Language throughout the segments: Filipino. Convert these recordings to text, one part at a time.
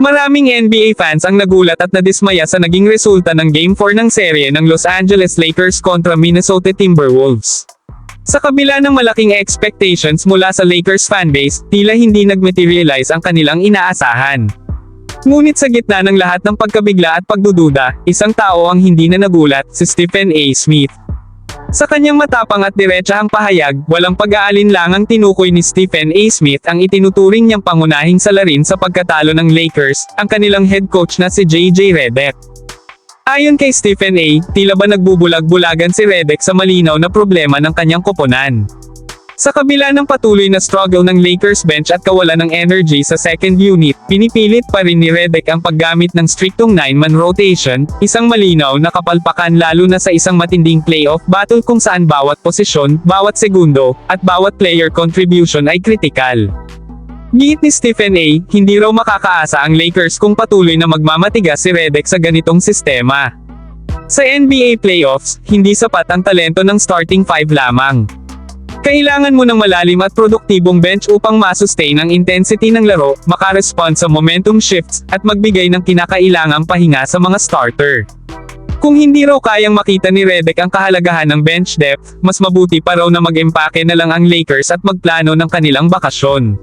Maraming NBA fans ang nagulat at nadismaya sa naging resulta ng Game 4 ng serye ng Los Angeles Lakers kontra Minnesota Timberwolves. Sa kabila ng malaking expectations mula sa Lakers fanbase, tila hindi nagmaterialize ang kanilang inaasahan. Ngunit sa gitna ng lahat ng pagkabigla at pagdududa, isang tao ang hindi na nagulat, si Stephen A. Smith. Sa kanyang matapang at diretsahang pahayag, walang pag-aalinlangang tinukoy ni Stephen A. Smith ang itinuturing niyang pangunahing salarin sa pagkatalo ng Lakers, ang kanilang head coach na si J.J. Redick. Ayon kay Stephen A., tila ba nagbubulag-bulagan si Redick sa malinaw na problema ng kanyang koponan. Sa kabila ng patuloy na struggle ng Lakers bench at kawalan ng energy sa second unit, pinipilit pa rin ni Redick ang paggamit ng striktong 9-man rotation, isang malinaw na kapalpakan lalo na sa isang matinding playoff battle kung saan bawat posisyon, bawat segundo, at bawat player contribution ay kritikal. Giit ni Stephen A., hindi raw makakaasa ang Lakers kung patuloy na magmamatigas si Redick sa ganitong sistema. Sa NBA playoffs, hindi sapat ang talento ng starting five lamang. Kailangan mo ng malalim at produktibong bench upang masustain ang intensity ng laro, makarespond sa momentum shifts, at magbigay ng kinakailangang pahinga sa mga starter. Kung hindi raw kayang makita ni Redick ang kahalagahan ng bench depth, mas mabuti pa raw na mag-empake na lang ang Lakers at magplano ng kanilang bakasyon.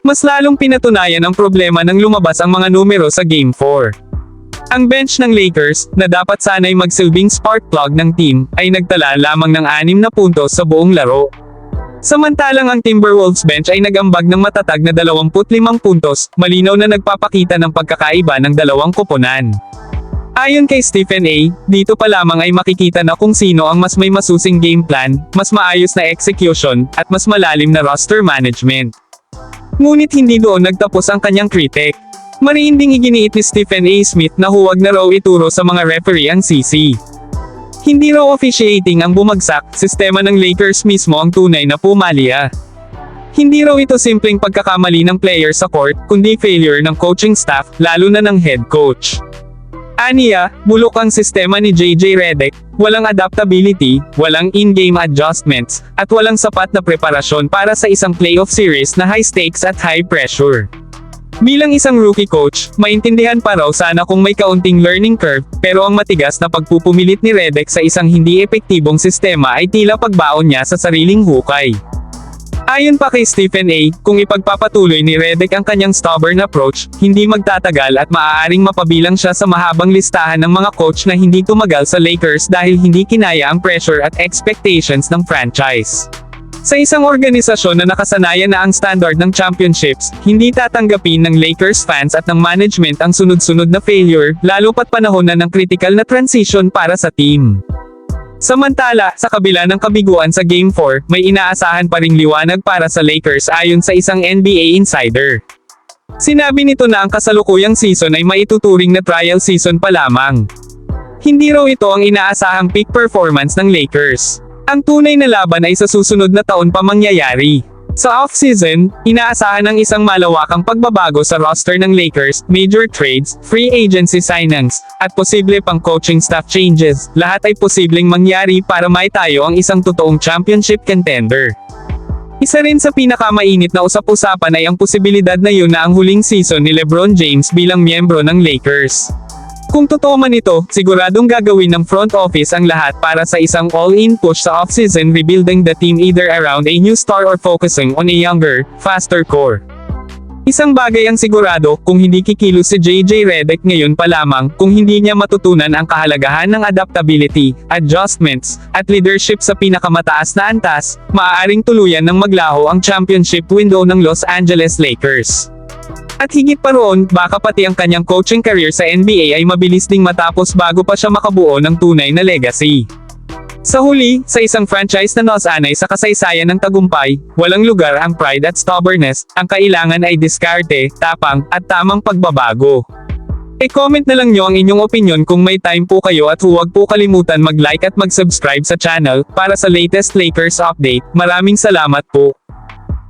Mas lalong pinatunayan ang problema nang lumabas ang mga numero sa Game 4. Ang bench ng Lakers, na dapat sanay magsilbing spark plug ng team, ay nagtala lamang ng 6 na puntos sa buong laro. Samantalang ang Timberwolves bench ay nagambag ng matatag na 25 puntos, malinaw na nagpapakita ng pagkakaiba ng dalawang koponan. Ayon kay Stephen A., dito pa lamang ay makikita na kung sino ang mas may masusing game plan, mas maayos na execution, at mas malalim na roster management. Ngunit hindi doon nagtapos ang kanyang critic. Mariinding iginiit ni Stephen A. Smith na huwag na raw ituro sa mga referee ang CC. Hindi raw officiating ang bumagsak, sistema ng Lakers mismo ang tunay na pumalya. Hindi raw ito simpleng pagkakamali ng player sa court, kundi failure ng coaching staff, lalo na ng head coach. Aniya, bulok ang sistema ni JJ Redick, walang adaptability, walang in-game adjustments, at walang sapat na preparasyon para sa isang playoff series na high stakes at high pressure. Bilang isang rookie coach, maintindihan pa raw sana kung may kaunting learning curve, pero ang matigas na pagpupumilit ni Redick sa isang hindi epektibong sistema ay tila pagbaon niya sa sariling hukay. Ayon pa kay Stephen A., kung ipagpapatuloy ni Redick ang kanyang stubborn approach, hindi magtatagal at maaaring mapabilang siya sa mahabang listahan ng mga coach na hindi tumagal sa Lakers dahil hindi kinaya ang pressure at expectations ng franchise. Sa isang organisasyon na nakasanayan na ang standard ng championships, hindi tatanggapin ng Lakers fans at ng management ang sunod-sunod na failure, lalo pat panahon na ng critical na transition para sa team. Samantala, sa kabila ng kabiguan sa Game 4, may inaasahan pa ring liwanag para sa Lakers ayon sa isang NBA insider. Sinabi nito na ang kasalukuyang season ay maituturing na trial season pa lamang. Hindi raw ito ang inaasahang peak performance ng Lakers. Ang tunay na laban ay sa susunod na taon pa mangyayari. Sa off-season, inaasahan ng isang malawakang pagbabago sa roster ng Lakers, major trades, free agency signings, at posible pang coaching staff changes. Lahat ay posibleng mangyari para maitayo ang isang totoong championship contender. Isa rin sa pinakamainit na usap-usapan ay ang posibilidad na yun na ang huling season ni LeBron James bilang miyembro ng Lakers. Kung totoo man ito, siguradong gagawin ng front office ang lahat para sa isang all-in push sa offseason rebuilding the team either around a new star or focusing on a younger, faster core. Isang bagay ang sigurado, kung hindi kikilos si JJ Redick ngayon pa lamang, kung hindi niya matutunan ang kahalagahan ng adaptability, adjustments, at leadership sa pinakamataas na antas, maaaring tuluyan ng maglaho ang championship window ng Los Angeles Lakers. At higit pa roon, baka pati ang kanyang coaching career sa NBA ay mabilis ding matapos bago pa siya makabuo ng tunay na legacy. Sa huli, sa isang franchise na nasanay sa kasaysayan ng tagumpay, walang lugar ang pride at stubbornness, ang kailangan ay diskarte, tapang, at tamang pagbabago. E-comment na lang nyo ang inyong opinion kung may time po kayo at huwag po kalimutan mag-like at mag-subscribe sa channel, para sa latest Lakers update. Maraming salamat po.